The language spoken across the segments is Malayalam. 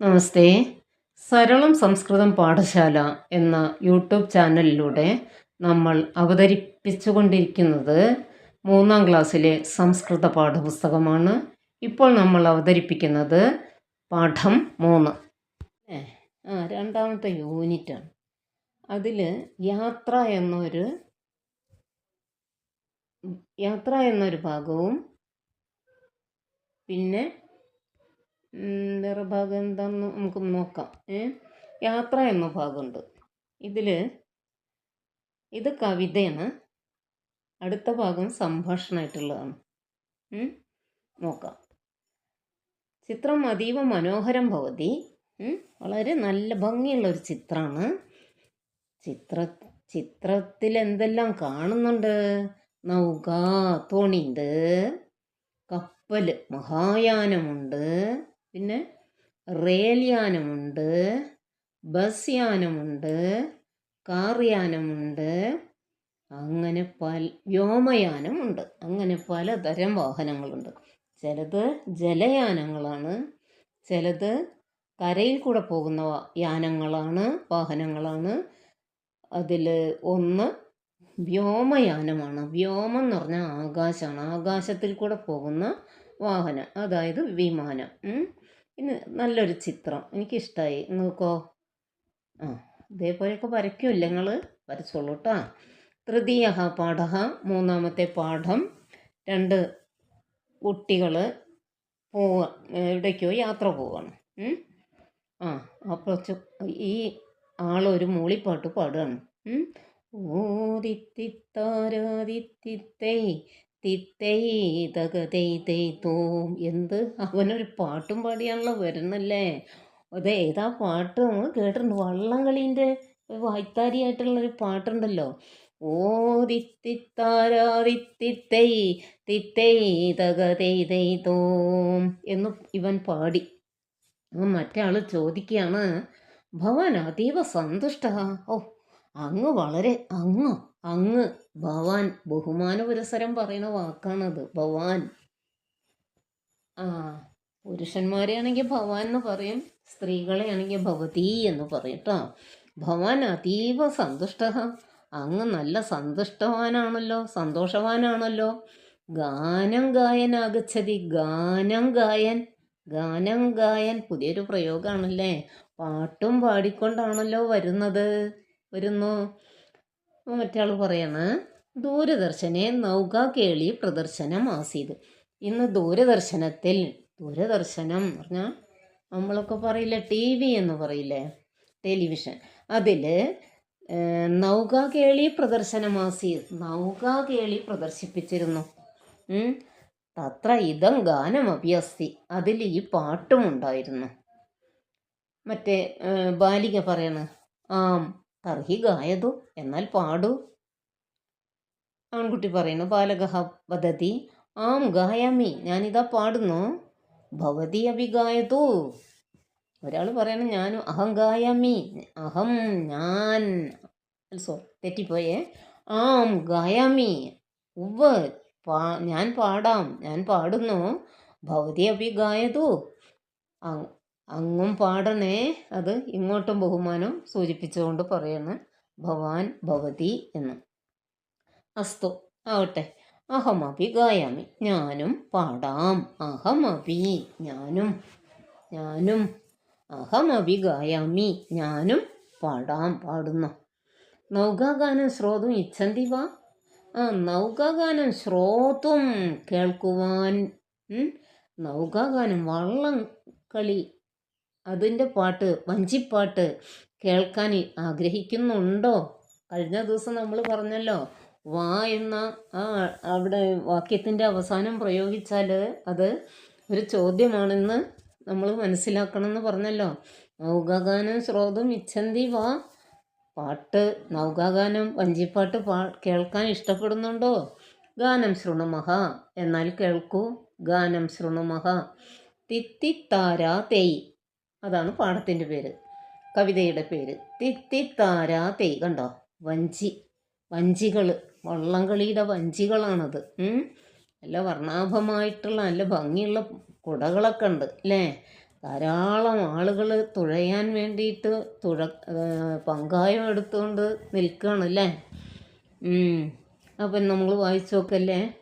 നമസ്തേ. സരളം സംസ്കൃതം പാഠശാല എന്ന യൂട്യൂബ് ചാനലിലൂടെ നമ്മൾ അവതരിപ്പിച്ചുകൊണ്ടിരിക്കുന്നത് മൂന്നാം ക്ലാസ്സിലെ സംസ്കൃത പാഠപുസ്തകമാണ്. ഇപ്പോൾ നമ്മൾ അവതരിപ്പിക്കുന്നത് പാഠം മൂന്ന്. രണ്ടാമത്തെ യൂണിറ്റാണ്. അതിൽ യാത്ര എന്നൊരു യാത്ര എന്നൊരു ഭാഗവും പിന്നെ വേറെ ഭാഗം എന്താണെന്ന് നമുക്ക് നോക്കാം. യാത്ര എന്ന ഭാഗമുണ്ട്. ഇതിൽ ഇത് കവിതയാണ്. അടുത്ത ഭാഗം സംഭാഷണമായിട്ടുള്ളതാണ്. നോക്കാം. ചിത്രം അതീവ മനോഹരം ഭവതി. വളരെ നല്ല ഭംഗിയുള്ള ഒരു ചിത്രമാണ്. ചിത്ര ചിത്രത്തിൽ എന്തെല്ലാം കാണുന്നുണ്ട്? നൗക തോണിയുണ്ട്. കപ്പൽ മഹായാനമുണ്ട്. പിന്നെ റെയിൽ യാനമുണ്ട് ബസ് യാനമുണ്ട് കാർ യാനമുണ്ട് അങ്ങനെ പല വ്യോമയാനമുണ്ട് അങ്ങനെ പലതരം വാഹനങ്ങളുണ്ട്. ചിലത് ജലയാനങ്ങളാണ് ചിലത് കരയിൽ കൂടെ പോകുന്ന യാനങ്ങളാണ് വാഹനങ്ങളാണ്. അതിൽ ഒന്ന് വ്യോമയാനമാണ്. വ്യോമം എന്ന് പറഞ്ഞാൽ ആകാശമാണ്. ആകാശത്തിൽ കൂടെ പോകുന്ന വാഹനം അതായത് വിമാനം. ഇന്ന് നല്ലൊരു ചിത്രം. എനിക്കിഷ്ടമായി നോക്കോ ആ ഇതേപോലെയൊക്കെ വരയ്ക്കുമല്ലേ നിങ്ങൾ വരച്ചോളൂ കേട്ടോ തൃതീയ പാഠ മൂന്നാമത്തെ പാഠം രണ്ട് കുട്ടികൾ പോവുക എവിടേക്കോ യാത്ര പോവാണ്. ആ അപ്പോൾ ഈ ആളൊരു മൂളിപ്പാട്ട് പാടുകയാണ്. ഉം. ഓദിത്തിത്താരാദിത്തിത്തൈ തിത്തൈ തകതൈ തൈ തോം എന്ത്? അവനൊരു പാട്ടും പാടിയാണല്ലോ വരുന്നല്ലേ? അത് ഏതാ പാട്ട്. നമ്മൾ കേട്ടിട്ടുണ്ട്. വള്ളംകളീന്റെ വായ്ത്താരിയായിട്ടുള്ളൊരു പാട്ടുണ്ടല്ലോ. ഓ തിത്തൈ തകതൈ തൈ തോം എന്ന് ഇവൻ പാടി. അപ്പം മറ്റേ ചോദിക്കുകയാണ് ഭവാൻ അതീവ സന്തുഷ്ട? ഓ അങ്ങ് വളരെ അങ്ങ് അങ്ങ്. ഭവാൻ ബഹുമാന പുരസരം പറയുന്ന വാക്കാണത്. ഭവാൻ. ആ പുരുഷന്മാരെയാണെങ്കിൽ ഭവാൻ എന്ന് പറയും സ്ത്രീകളെയാണെങ്കിൽ ഭവതി എന്ന് പറയും കേട്ടോ ഭവാൻ അതീവ സന്തുഷ്ട. അങ്ങ് നല്ല സന്തുഷ്ടവാനാണല്ലോ സന്തോഷവാനാണല്ലോ. ഗാനം ഗായൻ ആഗച്ഛതി ഗാനം ഗായൻ ഗാനം ഗായൻ. പുതിയൊരു പ്രയോഗമാണല്ലേ പാട്ടും പാടിക്കൊണ്ടാണല്ലോ വരുന്നത്. വരുന്നു മറ്റാൾ പറയാണ് ദൂരദർശനെ നൗക കേളി പ്രദർശനം ആസീത് ഇന്ന് ദൂരദർശനത്തിൽ ദൂരദർശനം പറഞ്ഞാൽ നമ്മളൊക്കെ പറയില്ല ടി വി എന്ന് പറയില്ലേ ടെലിവിഷൻ. അതിൽ നൗക കേളി പ്രദർശനമാസി നൗക കേളി പ്രദർശിപ്പിച്ചിരുന്നു. തത്ര ഇതം ഗാനം അഭ്യസ്തി അതിൽ ഈ പാട്ടും ഉണ്ടായിരുന്നു മറ്റേ ബാലിക പറയണ് ആം തർഹി ഗായതു എന്നാൽ പാടൂ. ആൺകുട്ടി പറയുന്നു ബാലകഹ വദതി ആം ഗായാമി ഞാനിതാ പാടുന്നു. ഭവതി അഭി ഗായതു. ഒരാൾ പറയണം ഞാനും അഹം ഗായാമി അഹം ഞാൻ. സോ തെറ്റിപ്പോയേ. ആം ഗായാമി ഉവ് പാ ഞാൻ പാടാം ഞാൻ പാടുന്നു. ഭവതി അഭി ഗായതു. അ- അങ്ങും പാടണേ. അത് ഇങ്ങോട്ടും ബഹുമാനം സൂചിപ്പിച്ചുകൊണ്ട് പറയുന്നു ഭവാൻ ഭവതി എന്ന്. അസ്തു ആവട്ടെ. അഹമപി ഗായാമി. ഞാനും പാടാം. അഹമപി ഞാനും. ഞാനും. അഹമപി ഗായാമി. ഞാനും പാടാം. പാടുന്നു. നൗകാഗാനം ശ്രോതും ഇച്ഛന്തി വാ. ആ നൗകാഗാനം ശ്രോതും കേൾക്കുവാൻ നൗകാഗാനം വള്ളം കളി അതിന്റെ പാട്ട് വഞ്ചിപ്പാട്ട് കേൾക്കാൻ ആഗ്രഹിക്കുന്നുണ്ടോ? കഴിഞ്ഞ ദിവസം നമ്മൾ പറഞ്ഞല്ലോ വാ എന്ന ആ അവിടെ വാക്യത്തിന്റെ അവസാനം പ്രയോഗിച്ചാൽ അത് ഒരു ചോദ്യമാണെന്ന് നമ്മൾ മനസ്സിലാക്കണമെന്ന് പറഞ്ഞല്ലോ. നൗകാഗാനം ശ്രോതും ഇച്ഛന്തി വാ. പാട്ട് നൗകാഗാനം വഞ്ചിപ്പാട്ട് പാ കേൾക്കാൻ ഇഷ്ടപ്പെടുന്നുണ്ടോ? ഗാനം ശൃണുമഹ. എന്നാൽ കേൾക്കൂ. ഗാനം ശൃണുമഹ. തിത്തിത്താരാ തെയ്. അതാണ് പാടത്തിന്റെ പേര്. കവിതയുടെ പേര്. തിത്തിത്താരാ തേ കണ്ടോ? വഞ്ചി. വഞ്ചികൾ വള്ളംകളിയുടെ വഞ്ചികളാണത്. നല്ല വർണാഭമായിട്ടുള്ള നല്ല ഭംഗിയുള്ള കുടകളൊക്കെ ഉണ്ട് അല്ലേ? ധാരാളം ആളുകൾ തുഴയാൻ വേണ്ടിയിട്ട് തുഴ പങ്കായം എടുത്തുകൊണ്ട് നിൽക്കുകയാണ് അല്ലേ? അപ്പം നമ്മൾ വായിച്ചു നോക്കല്ലേ?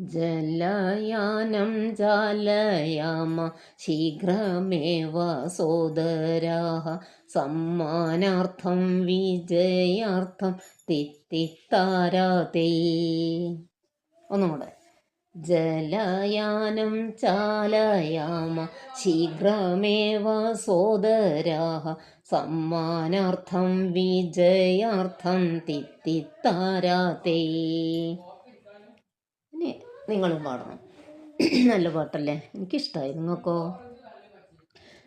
ജലയാനം ജാലയാമ ശീഘ്രമേവ സോദരാഹ. സമ്മാനാർത്ഥം വിജയാർത്ഥം തിത്തിത്താരാതേ ഒന്നുകൂടെ. ജലയാനം ചാലയാമ ശീഘ്രമേവ സോദരാഹ. സമ്മാനാർത്ഥം വിജയാർത്ഥം തിത്തിത്താരാതേ നിങ്ങളും പാടണം. നല്ല പാട്ടല്ലേ? എനിക്കിഷ്ടമായി നിങ്ങൾക്കോ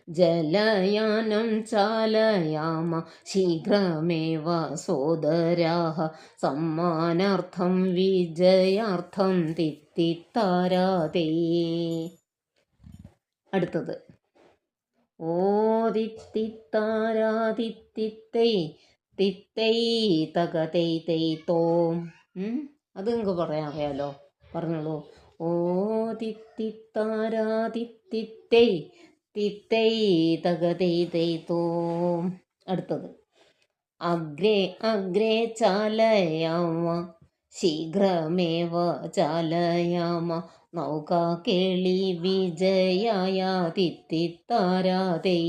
ജലയാനം ചാലയാമ ശീഘ്രമേവ സോദരാഹ സമ്മാനാർത്ഥം വിജയാർത്ഥം തിത്തിത്താരാതേ അടുത്തത്. ഓ തിത്തിത്താരാതിത്തിത്തൈ തിത്തൈ തകതൈ തൈ. തോം അത് പറയാൻ അറിയാലോ? പറഞ്ഞോളൂ. ഓ തിത്തിത്താരാതിത്തിത്തൈ തിത്തൈ തകതൈ തൈ അടുത്തത്. അഗ്രേ അഗ്രേ ചാലയാമ ശീഘ്രമേവ ചാലയാമ. നൗകാ കേളി വിജയായ തിത്തിത്താരാതൈ.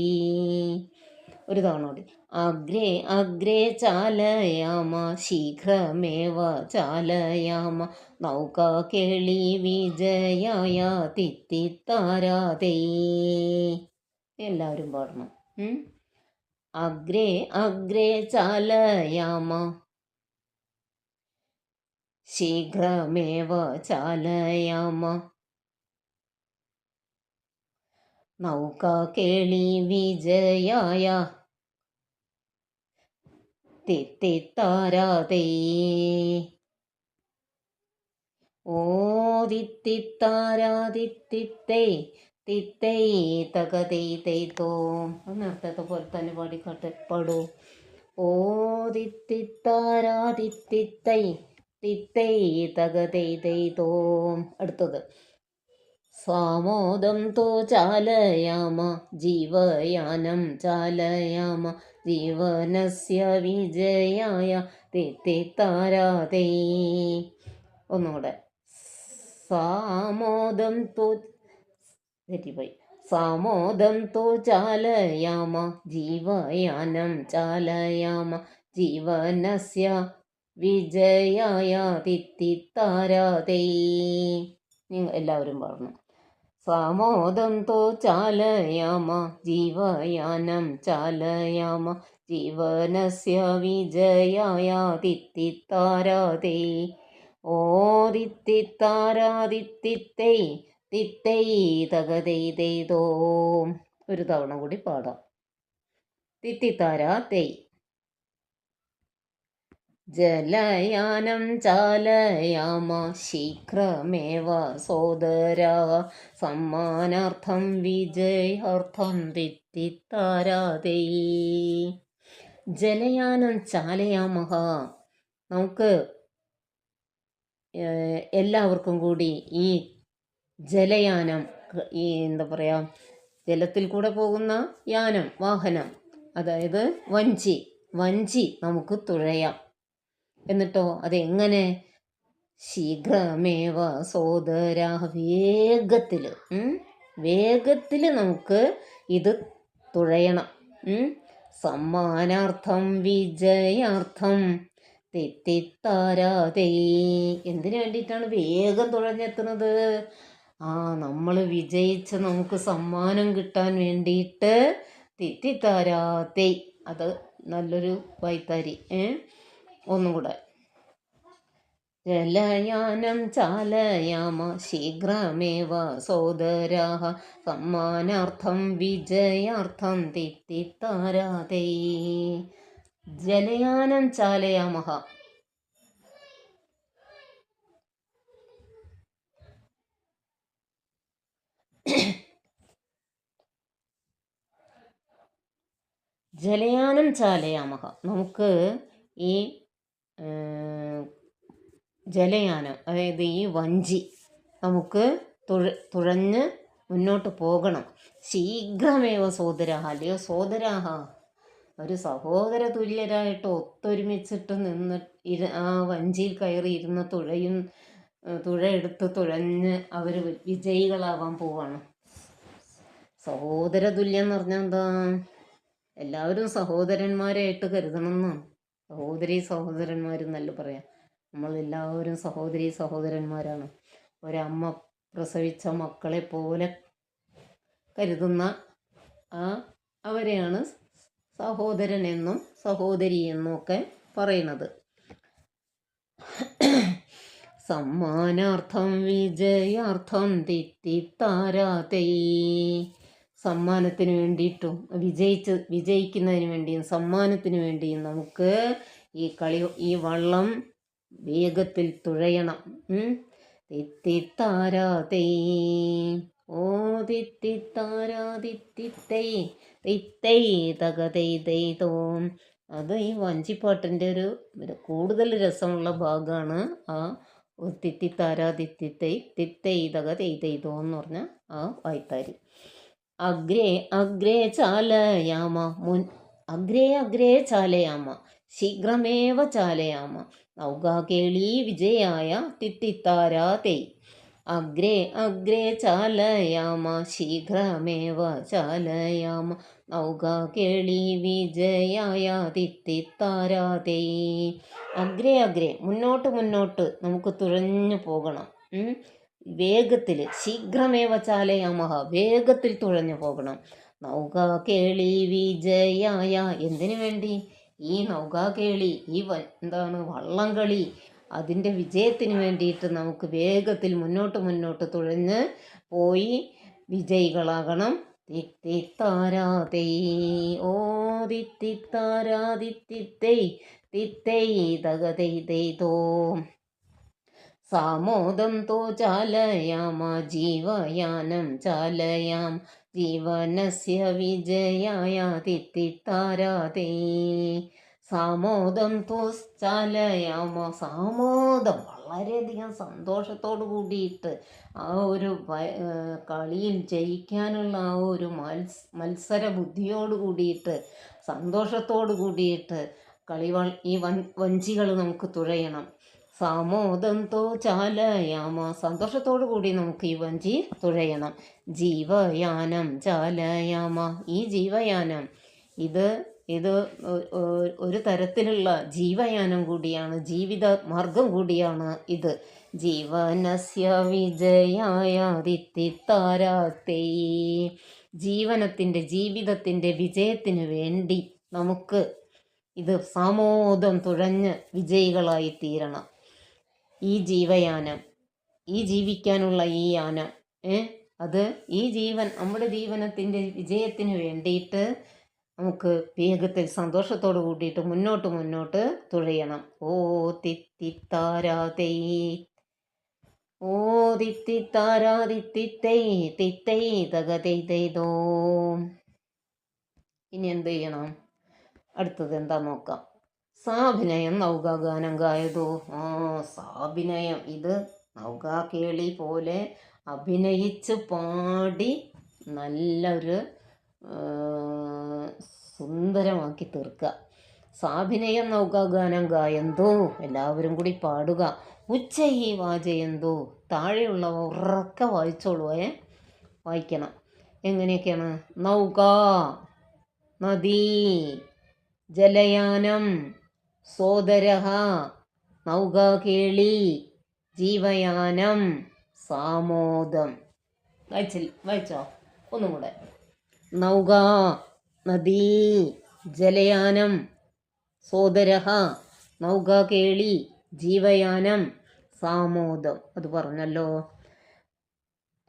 ഒരു തവണ കൂടി. അഗ്രേ അഗ്രേ ചാലയാമ ശീഘ്രമേവ ചാലയാമ നൗക കേളി വിജയായ തിത്തിത്താരാതൈ എല്ലാവരും പാടണം. അഗ്രേ അഗ്രേ ചാലയാമ ശീഘ്രമേവ ചാലയാമ നൗകാ കേളി വിജയായ. തിത്തിത്താരാതേ ഓ തിത്തിത്താരാതിത്തിത്തൈ തിത്തൈ തകതൈ തൈ തോം അത് നേരത്തെ പോലെ തന്നെ പാടിക്കാട്ടെ പാടൂ. ഓ തിത്തിത്താരാതിത്തിത്തൈ തിത്തൈ തകതൈ തൈ തോം അടുത്തത്. സാമോദം തോ ചാലയാമ ജീവയാനം ചാലയാമ ജീവനസ്യ വിജയായ തിത്തിത്താരാതേ ഒന്നുകൂടെ. സാമോദം തോ തെറ്റിപ്പോയി. സാമോദം തോ ചാലയാമ ജീവയാനം ചാലയാമ ജീവനസ്യ വിജയായ തിത്തിത്താരാതേ താരാതേ. എല്ലാവരും പറഞ്ഞു സാമോദം തോ ചാലയാമ ജീവയാനം ചാലയാമ ജീവനസ്യ വിജയായ തിത്തിത്താരാതേ ഓ തിത്തിത്താരാതിത്തിത്തൈ തിത്തൈ തകതൈ തൈതോ. ഒരു തവണ കൂടി പാടാം. തിത്തിത്താരാ തൈ. ജലയാനം ചാലയാമ ശീഘ്രമേവ സോദര. സമ്മാനാർത്ഥം വിജയാർത്ഥം തിത്തിത്താരാതൈ ജലയാനം ചാലയാമഹ. നമുക്ക് എല്ലാവർക്കും കൂടി ഈ ജലയാനം ഈ എന്താ പറയുക ജലത്തിൽ കൂടെ പോകുന്ന യാനം വാഹനം അതായത് വഞ്ചി വഞ്ചി നമുക്ക് തുഴയാം. എന്നിട്ടോ അതെങ്ങനെ? ശീഘ്രമേവ സോദര വേഗത്തിൽ വേഗത്തിൽ നമുക്ക് ഇത് തുഴയണം. സമ്മാനാർത്ഥം വിജയാർത്ഥം തെറ്റിത്താരാതേ. എന്തിനു വേണ്ടിയിട്ടാണ് വേഗം തുഴഞ്ഞെത്തുന്നത്? ആ നമ്മൾ വിജയിച്ച നമുക്ക് സമ്മാനം കിട്ടാൻ വേണ്ടിയിട്ട് തെറ്റിത്താരാതേ. അത് നല്ലൊരു വൈത്താരി ഏ ഒന്നും കൂടെ ജലയാനം ചാലയാമ ശീഘ്രമേവ സോദരാ സമ്മാനാർത്ഥം വിജയാർത്ഥം തിത്തിത്താരാതേ ജലയാനം ചാലയാമഹ ജലയാനം ചാലയാമഹ നമുക്ക് ഈ ജലയാനം അതായത് ഈ വഞ്ചി നമുക്ക് തുഴ തുഴഞ്ഞ് മുന്നോട്ട് പോകണം. ശീഘ്രമേവ സോദരാഹ അല്ലയോ സോദരാഹ ഒരു സഹോദര തുല്യരായിട്ട് ഒത്തൊരുമിച്ചിട്ട് നിന്ന് ഇര ആ വഞ്ചിയിൽ കയറി ഇരുന്ന് തുഴയും തുഴ തുഴയെടുത്ത് തുഴഞ്ഞ് അവർ വിജയികളാവാൻ പോവാണ്. സഹോദര തുല്യം എന്ന് പറഞ്ഞാൽ എന്താ? എല്ലാവരും സഹോദരന്മാരായിട്ട് കരുതണമെന്നാണ് സഹോദരി സഹോദരന്മാരെന്നല്ല പറയാം. നമ്മളെല്ലാവരും സഹോദരി സഹോദരന്മാരാണ്. ഒരമ്മ പ്രസവിച്ച മക്കളെ പോലെ കരുതുന്ന ആ അവരെയാണ് സഹോദരൻ എന്നും സഹോദരി എന്നും ഒക്കെ പറയുന്നത് സമ്മാനാർത്ഥം വിജയാർത്ഥം തിത്തിത്താരാതൈ സമ്മാനത്തിന് വേണ്ടിയിട്ടും വിജയിച്ച് വിജയിക്കുന്നതിന് വേണ്ടിയും സമ്മാനത്തിന് വേണ്ടിയും നമുക്ക് ഈ കളി ഈ വള്ളം വേഗത്തിൽ തുഴയണം. ഉം. തിത്തിത്താരാതൈ ഓ തിത്തിത്താരാ അത് ഈ വഞ്ചിപ്പാട്ടിന്റെ ഒരു കൂടുതൽ രസമുള്ള ഭാഗമാണ്. ആ തിത്തിത്താരാ തിത്തിത്തൈ തിത്തൈ എന്ന് പറഞ്ഞ ആ വായ്ത്താരി അഗ്രേ അഗ്രേ ചാലയാമ മുൻ അഗ്രേ അഗ്രേ ചാലയാമ ശീഘ്രമേവ ചാലയാമ നൗകാകേളി വിജയായ തിത്തിത്താരാ തേ. അഗ്രേ അഗ്രേ ചാലയാമ ശീഘ്രമേവ ചാലയാമ നൗകാകേളി വിജയായ തിത്തിത്താരാ തേ. അഗ്രേ അഗ്രേ മുന്നോട്ട് മുന്നോട്ട് നമുക്ക് തുഴഞ്ഞു പോകണം. വേഗത്തിൽ ശീഘ്രമേവ ചാലയാമഹ വേഗത്തിൽ തുഴഞ്ഞു പോകണം. നൗകാ കേളി വിജയായ. എന്തിനു വേണ്ടി? ഈ നൗകാ കേളി ഈ എന്താണ് വള്ളംകളി അതിന്റെ വിജയത്തിന് വേണ്ടിയിട്ട് നമുക്ക് വേഗത്തിൽ മുന്നോട്ട് മുന്നോട്ട് തുഴഞ്ഞ് പോയി വിജയികളാകണം. തിത്തിത്താരാ തൈ ഓ തിത്തിത്താരാ തിത്തേ തിത്തൈ തോ. സാമോദം തോ ചാലയാമ ജീവയാനം ചാലയാം ജീവനസ്യ വിജയായ തിത്തിത്താരാതേ സാമോദം തോ ചാലയാമ സാമോദം വളരെയധികം സന്തോഷത്തോടു കൂടിയിട്ട് ആ ഒരു കളിയിൽ ജയിക്കാനുള്ള ആ ഒരു മത്സ മത്സര ബുദ്ധിയോട് കൂടിയിട്ട് സന്തോഷത്തോടു കൂടിയിട്ട് കളി ഈ വഞ്ചികൾ നമുക്ക് തുഴയണം. സാമോദം തോ ചാലയാമ. സന്തോഷത്തോടു കൂടി നമുക്ക് ഈ വഞ്ചി തുഴയണം. ജീവയാനം ചാലയാമ. ഈ ജീവയാനം ഇത് ഇത് ഒരു തരത്തിലുള്ള ജീവയാനം കൂടിയാണ് ജീവിത മാർഗം കൂടിയാണ് ഇത്. ജീവനസ്യ വിജയായ ദിത്തിത്താരാത്തേ ജീവനത്തിന്റെ ജീവിതത്തിന്റെ വിജയത്തിന് വേണ്ടി നമുക്ക് ഇത് സാമോദം തുഴഞ്ഞ് വിജയികളായി തീരണം. ഈ ജീവയാനം ഈ ജീവിക്കാനുള്ള ഈ യാനം ഏ? അത് ഈ ജീവൻ നമ്മുടെ ജീവനത്തിന്റെ വിജയത്തിന് വേണ്ടിയിട്ട് നമുക്ക് വേഗത്തിൽ സന്തോഷത്തോട് കൂടിയിട്ട് മുന്നോട്ട് മുന്നോട്ട് തുഴയണം. ഓ തിത്തിത്താരാതൈ ഓ തിത്തിത്താരാ തിത്തിത്തൈ തിത്തൈ തകതൈ തൈതോ ഇനി എന്ത് ചെയ്യണം? അടുത്തത് എന്താ നോക്കാം. സാഭിനയം നൗകാഗാനം ഗായതു? ആ സാഭിനയം. ഇത് നൗകാകേളി പോലെ അഭിനയിച്ച് പാടി നല്ലൊരു സുന്ദരമാക്കി തീർക്കുക. സാഭിനയം നൗകാഗാനം ഗായന്തോ? എല്ലാവരും കൂടി പാടുക. ഉച്ചയി വാചയന്തോ താഴെയുള്ളവ ഉറക്കെ വായിച്ചോളൂ ഏ? വായിക്കണം. എങ്ങനെയൊക്കെയാണ്? നൗക നദീ ജലയാനം സോദരഃ നൗകാകേളി ജീവയാനം സാമോദം. വായിച്ചില്ല വായിച്ചോ? ഒന്നും കൂടെ നൗക നദീ ജലയാനം സോദര നൗകാകേളി ജീവയാനം സാമോദം. അത് പറഞ്ഞല്ലോ.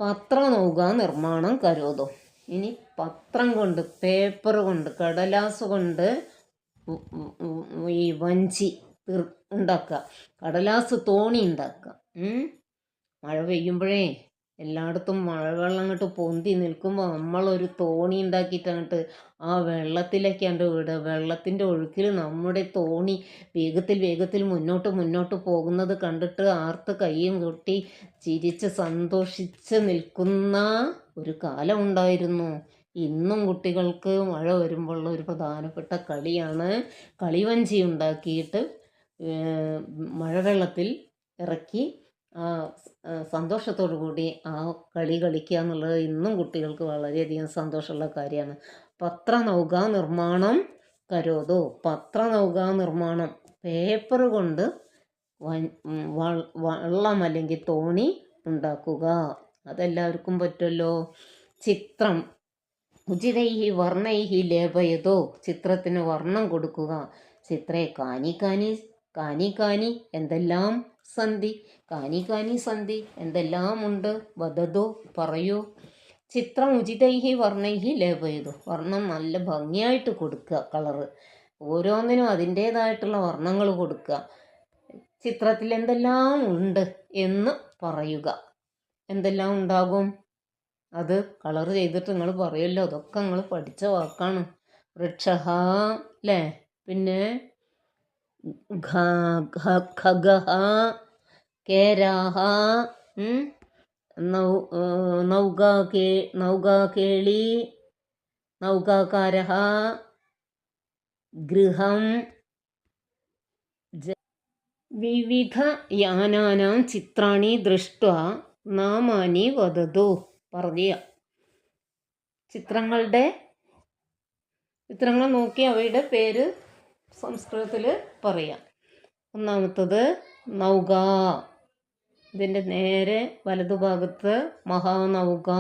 പത്രനൗക നിർമ്മാണം കരുതും. ഇനി പത്രം കൊണ്ട് പേപ്പർ കൊണ്ട് കടലാസ് കൊണ്ട് ഈ വഞ്ചി ഉണ്ടാക്കുക. കടലാസ് തോണി ഉണ്ടാക്കുക. മഴ പെയ്യുമ്പോഴേ എല്ലായിടത്തും മഴവെള്ളം അങ്ങോട്ട് പൊന്തി നിൽക്കുമ്പോൾ നമ്മളൊരു തോണി ഉണ്ടാക്കിയിട്ട് അങ്ങോട്ട് ആ വെള്ളത്തിലേക്ക് അങ്ങോട്ട് വിടുക. വെള്ളത്തിന്റെ ഒഴുക്കിൽ നമ്മുടെ തോണി വേഗത്തിൽ വേഗത്തിൽ മുന്നോട്ട് മുന്നോട്ട് പോകുന്നത് കണ്ടിട്ട് ആർത്ത് കൈയും കൊട്ടി ചിരിച്ച് സന്തോഷിച്ച് നിൽക്കുന്ന ഒരു കാലം ഉണ്ടായിരുന്നു. ഇന്നും കുട്ടികൾക്ക് മഴ വരുമ്പോഴുള്ള ഒരു പ്രധാനപ്പെട്ട കളിയാണ് കളിവഞ്ചി ഉണ്ടാക്കിയിട്ട് മഴവെള്ളത്തിൽ ഇറക്കി സന്തോഷത്തോടു കൂടി ആ കളി കളിക്കുക എന്നുള്ളത് ഇന്നും കുട്ടികൾക്ക് വളരെയധികം സന്തോഷമുള്ള കാര്യമാണ്. പത്ര പത്രനൗക നിർമ്മാണം കരോതോ? പത്രനൗക നിർമ്മാണം പേപ്പർ കൊണ്ട് വള്ളം അല്ലെങ്കിൽ തോണി ഉണ്ടാക്കുക. അതെല്ലാവർക്കും പറ്റുമല്ലോ? ചിത്രം ഉചിതൈഹി വർണൈഹി ലേപയതോ ചിത്രത്തിന് വർണം കൊടുക്കുക. ചിത്രേ കാനി കാനി കാനി കാനി എന്തെല്ലാം സന്ധി കാനി കാനി സന്ധി എന്തെല്ലാം ഉണ്ട് വധതോ പറയൂ. ചിത്രം ഉചിതൈഹി വർണൈഹി ലേപയതോ വർണം നല്ല ഭംഗിയായിട്ട് കൊടുക്കുക കളറ്. ഓരോന്നിനും അതിന്റേതായിട്ടുള്ള വർണങ്ങൾ കൊടുക്കുക. ചിത്രത്തിൽ എന്തെല്ലാം ഉണ്ട് എന്ന് പറയുക. എന്തെല്ലാം ഉണ്ടാകും? അത് കളർ ചെയ്തിട്ട് നിങ്ങൾ പറയുമല്ലോ അതൊക്കെ നിങ്ങൾ പഠിച്ച വാക്കാണ്. വൃക്ഷഹ അല്ലേ പിന്നെ ഖഗഹ കേരാഹ നൗ നൗകാ കേ നൗകാകാരः ഗൃഹം വിവിധ യാനാനാം ചിത്രാണി ദൃഷ്ട നാമാനി വദതു. പറയുക ചിത്രങ്ങളുടെ ചിത്രങ്ങൾ നോക്കി അവയുടെ പേര് സംസ്കൃതത്തിൽ പറയാം. ഒന്നാമത്തത് നൗക ഇതിന്റെ നേരെ വലതുഭാഗത്ത് മഹാനൗക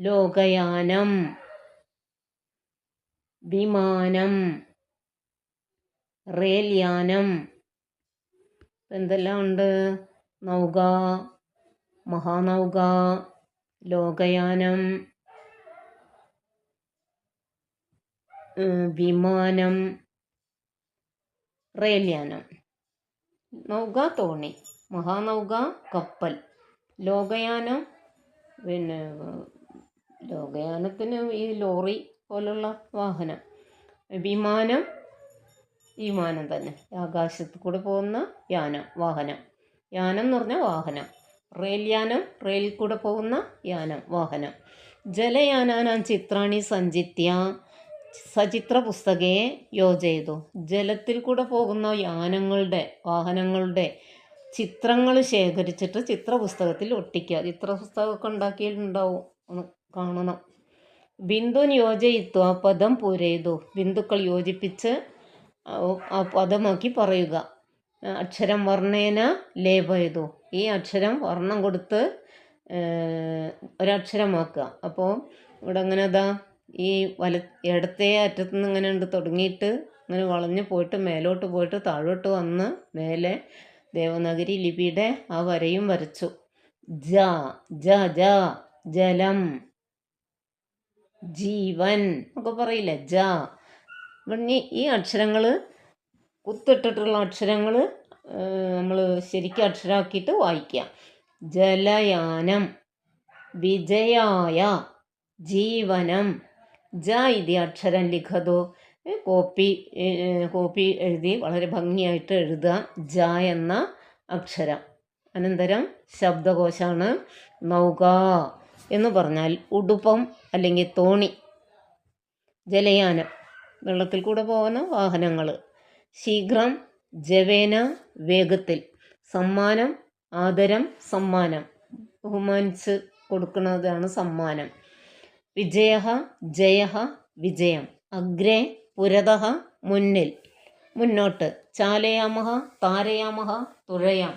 ലോകയാനം. വിമാനം. റെയിൽ യാനം എന്തെല്ലാം ഉണ്ട്? നൗക മഹാനൗക ലോകയാനം വിമാനം റെയിൽ യാനം നൗക തോണി. മഹാനൗക കപ്പൽ. ലോകയാനം പിന്നെ ലോകയാനത്തിന് ഈ ലോറി പോലുള്ള വാഹനം. വിമാനം വിമാനം തന്നെ. ആകാശത്ത് കൂടെ പോകുന്ന യാനം വാഹനം. യാനം എന്ന് പറഞ്ഞാൽ വാഹനം. റെയിൽ യാനം റെയിലിൽ കൂടെ പോകുന്ന യാനം വാഹനം. ജലയാനാനാം ചിത്രാണി സഞ്ചിത്യ സചിത്ര പുസ്തകയെ യോജയതു. ജലത്തിൽ കൂടെ പോകുന്ന യാനങ്ങളുടെ വാഹനങ്ങളുടെ ചിത്രങ്ങൾ ശേഖരിച്ചിട്ട് ചിത്ര പുസ്തകത്തിൽ ഒട്ടിക്കുക. ചിത്ര പുസ്തകമൊക്കെ ഉണ്ടാക്കിയിട്ടുണ്ടാവും. ഒന്ന് കാണണം. ബിന്ദുൻ യോജയിത്വ പദം പൂരയിതു. ബിന്ദുക്കൾ യോജിപ്പിച്ച് ആ പദമാക്കി പറയുക. അക്ഷരം വർണേന ലേപയതു ഈ അക്ഷരം വർണം കൊടുത്ത് ഒരക്ഷരമാക്കുക അപ്പോൾ ഇവിടെ അങ്ങനെ അതാ ഈ വല ഇടത്തെ അറ്റത്തു നിന്ന് ഇങ്ങനെ ഉണ്ട് തുടങ്ങിയിട്ട് അങ്ങനെ വളഞ്ഞു പോയിട്ട് മേലോട്ട് പോയിട്ട് താഴോട്ട് വന്ന് മേലെ ദേവനഗരി ലിപിയുടെ ആ വരയും വരച്ചു. ജ ജ ജ ജലം ജീവൻ ഒക്കെ പറയില്ല? ജ. ഈ അക്ഷരങ്ങൾ കുത്തിട്ടിട്ടുള്ള അക്ഷരങ്ങൾ നമ്മൾ ശരിക്കും അക്ഷരമാക്കിയിട്ട് വായിക്കാം ജലയാനം വിജയായ ജീവനം ജ ഇതി അക്ഷരം ലിഖതോ കോപ്പി കോപ്പി എഴുതി വളരെ ഭംഗിയായിട്ട് എഴുതുക. ജ എന്ന അക്ഷരം. അനന്തരം ശബ്ദകോശമാണ് നൗക എന്ന് പറഞ്ഞാൽ ഉടുപ്പം അല്ലെങ്കിൽ തോണി. ജലയാനം. വെള്ളത്തിൽ കൂടെ പോകുന്ന വാഹനങ്ങൾ ശീഘ്രം ജവേന വേഗത്തിൽ. സമ്മാനം ആദരം സമ്മാനം. ബഹുമാനിച്ച് കൊടുക്കുന്നതാണ് സമ്മാനം. വിജയ ജയ വിജയം. അഗ്രേ പുരത മുന്നിൽ. മുന്നോട്ട്. ചാലയാമഹ താരയാമഹ തുഴയാം.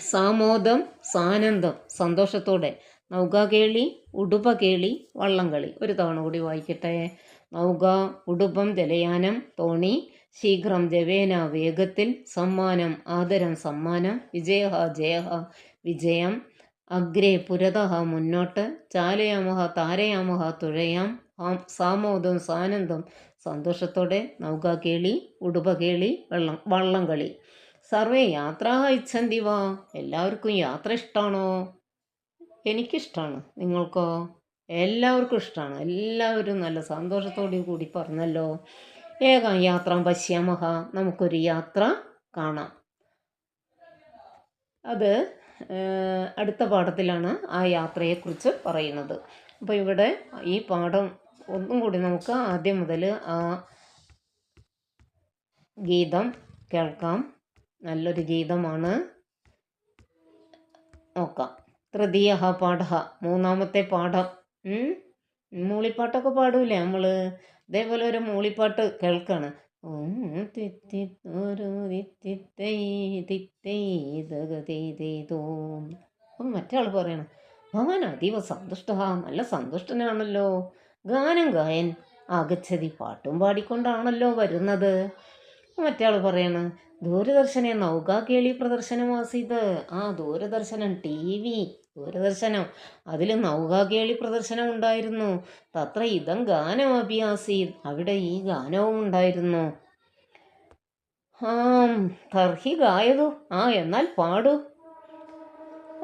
സാമോദം സാനന്ദം. സന്തോഷത്തോടെ. നൗകാകേളി ഉടുപകേളി വള്ളംകളി. ഒരു തവണ കൂടി വായിക്കട്ടെ. നൗക ഉടുപ്പം തെലയാനം തോണി ശീഘ്രം ജവേന വേഗത്തിൽ സമ്മാനം ആദരം സമ്മാനം വിജയഹ ജയഹ വിജയം അഗ്രേ പുരതഹ മുന്നോട്ട് ചാലയാമഹ താരയാമഹ തുഴയാം സാമോദം സാനന്ദം സന്തോഷത്തോടെ നൗക കേളി ഉടുപ കേളി വെള്ളം വള്ളം കളി. സർവേ യാത്ര ഇച്ഛന്തി വാ. എല്ലാവർക്കും യാത്ര ഇഷ്ടമാണോ എനിക്കിഷ്ടമാണ് നിങ്ങൾക്കോ? എല്ലാവർക്കും ഇഷ്ടമാണ് എല്ലാവരും നല്ല സന്തോഷത്തോടു കൂടി പറഞ്ഞല്ലോ. ഏകാം യാത്ര പശ്യാമഹ. നമുക്കൊരു യാത്ര കാണാം. അത് അടുത്ത പാഠത്തിലാണ് ആ യാത്രയെക്കുറിച്ച് പറയുന്നത്. അപ്പോൾ ഇവിടെ ഈ പാഠം ഒന്നും കൂടി നമുക്ക് ആദ്യം മുതൽ ആ ഗീതം കേൾക്കാം. നല്ലൊരു ഗീതമാണ്. നോക്കാം. തൃതീയ പാഠ. മൂന്നാമത്തെ പാഠം? മൂളിപ്പാട്ടൊക്കെ പാടൂലേ നമ്മൾ ഇതേപോലെ ഒരു മൂളിപ്പാട്ട് കേൾക്കാണ്. അപ്പം മറ്റേ ആൾ പറയണം ഭവാൻ അതീവ സന്തുഷ്ട നല്ല സന്തുഷ്ടനാണല്ലോ. ഗാനം ഗായൻ അകച്ചതി പാട്ടും പാടിക്കൊണ്ടാണല്ലോ വരുന്നത്. മറ്റേ ആൾ പറയണ് ദൂരദർശനെ നൗകാ കേളി പ്രദർശനമാസീത് ആ ദൂരദർശനം ടി വി ദൂരദർശനം. അതിൽ നൗകാകേളി പ്രദർശനം ഉണ്ടായിരുന്നു. തത്ര ഇതം ഗാനം അഭ്യാസി അവിടെ ഈ ഗാനവും ഉണ്ടായിരുന്നു. ആം തർഹി ഗായതു. ആ എന്നാൽ പാടു.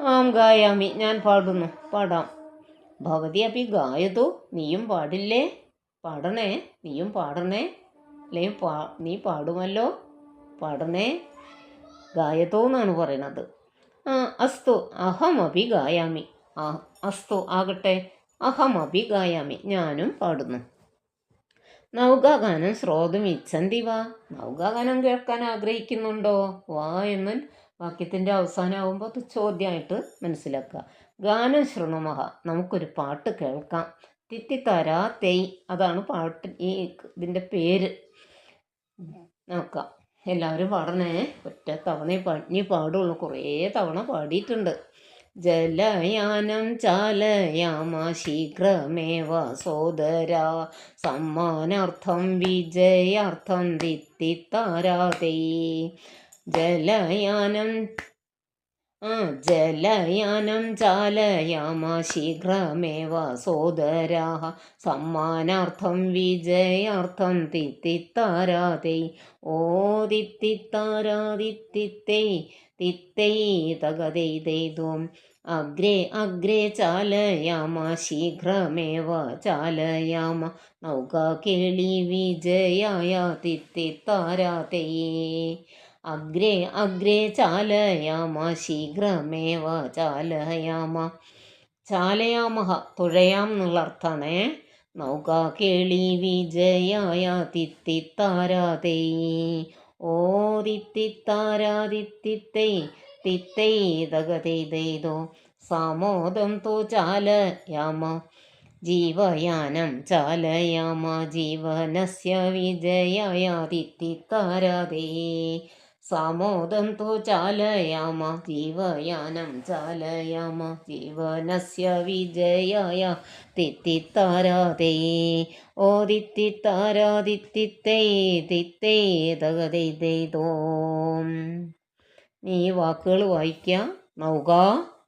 ആം ഗായാമി. ഞാൻ പാടുന്നു. പാടാം. ഭവതി അപ്പി ഗായതു. നീയും പാടില്ലേ? പാടണേ. നീയും പാടണേ. അല്ലേ പാ നീ പാടുമല്ലോ? പാടണേ. ഗായതോ എന്നാണ് പറയണത് അസ്തു അഹമപി ഗായാമി. ആ അസ്തു ആകട്ടെ അഹമപി ഗായാമി. ഞാനും പാടുന്നു. നൗകാഗാനം ശ്രോതും ഇച്ഛന്തി വാ. നൗകാഗാനം കേൾക്കാൻ ആഗ്രഹിക്കുന്നുണ്ടോ? വാ എന്ന് വാക്യത്തിന്റെ അവസാനമാകുമ്പോൾ അത് ചോദ്യമായിട്ട് മനസ്സിലാക്കുക. ഗാനം ശൃണുമഹ നമുക്കൊരു പാട്ട് കേൾക്കാം. തിത്തിത്താരാ തെയ് അതാണ് പാട്ട് ഈ ഇതിന്റെ പേര്. നോക്കാം. എല്ലാവരും പാടണേ. ഒറ്റ തവണ പഞ്ഞി പാടുള്ളൂ. കുറേ തവണ പാടിയിട്ടുണ്ട്. ജലയാനം ചാലയാമ ശീഘ്രമേവ സോദര സമ്മാനാർത്ഥം വിജയാർത്ഥം ദിത്തിത്താരാതേ ജലയാനം ജലയാനം ചാലയാമ ശീഘ്രമേവ സോദരാः സമ്മാനാർത്ഥം വിജയാർത്ഥം തിത്തിത്താരാതൈ ഓ തിത്തിത്താരാതിത്തിത്തൈ തിത്തൈ തകതൈതൈതും. അഗ്രേ അഗ്രേ ചാലയാമ ശീഘ്രമേവ ചാലയാമ. നൗകാ കേളി വിജയായ തിത്തിത്താരാതൈ അഗ്രേ അഗ്രേ ചാലയാമ ശീഘ്രമേവ ചാലയാമ ചാലയാമഹ തുഴയാം എന്നുള്ള അർത്ഥമാണ് നൗകാ കേളി വിജയായ തിത്തിത്താരാതൈ ഓ തിത്തിത്താരാതിത്തിത്തൈ തിത്തൈ തകതൈതൈതോ സാമോദം തോ ചാലയാമ. ജീവയാനം ചാലയാമ ജീവനസ്യ വിജയായ തിത്തിത്താരാതേ സാമോദം തോ ചാലയാമ ജീവയാനം ചാലയാമ ജീവനസ്യ വിജയായ. തിത്തിത്താരാതേ ഓ തിത്തിത്താരാതിത്തിത്തൈ തിത്തൈ തകതൈതൈതോം നീ ഈ വാക്കുകൾ വായിക്കുക നൗക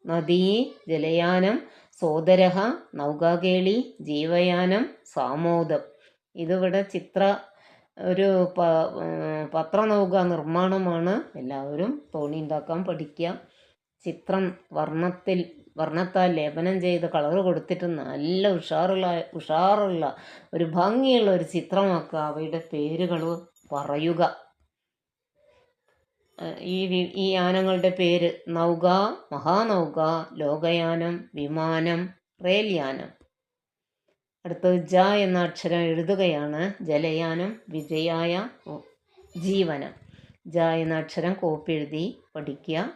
നദി ജലയാനം സോദരഹ നൗകാകേളി ജീവയാനം സാമോദം. ഇതിവിടെ ചിത്ര ഒരു പ പത്രനൗക നിർമ്മാണമാണ്. എല്ലാവരും തോണി ഉണ്ടാക്കാൻ പഠിക്കുക ചിത്രം വർണത്തിൽ വർണത്താൽ ലേപനം ചെയ്ത് കളർ കൊടുത്തിട്ട് നല്ല ഉഷാറുള്ള ഉഷാറുള്ള ഒരു ഭംഗിയുള്ള ഒരു ചിത്രമാക്കുക. അവയുടെ പേരുകൾ പറയുക. ഈ ഈ യാനങ്ങളുടെ പേര് നൗക മഹാനൗക ലോകയാനം വിമാനം റെയിൽ യാനം അടുത്തത് ജ എന്ന അക്ഷരം എഴുതുകയാണ്. ജലയാനം വിജയായ ജീവനം. ജ എന്ന അക്ഷരം കോപ്പി എഴുതി പഠിക്കുക.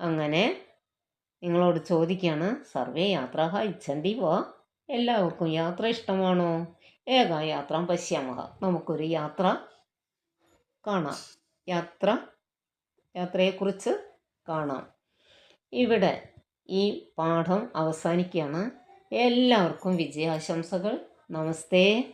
അങ്ങനെ നിങ്ങളോട് ചോദിക്കുകയാണ് സർവേ യാത്ര ഇച്ഛന്തി വാ? എല്ലാവർക്കും യാത്ര ഇഷ്ടമാണോ? ഏകാ യാത്ര പശ്യാമഹ. നമുക്കൊരു യാത്ര കാണാം. യാത്ര യാത്രയെക്കുറിച്ച് കാണാം. ഇവിടെ ഈ പാഠം അവസാനിക്കുകയാണ്. എല്ലാവർക്കും വിജയാശംസകൾ. നമസ്തേ.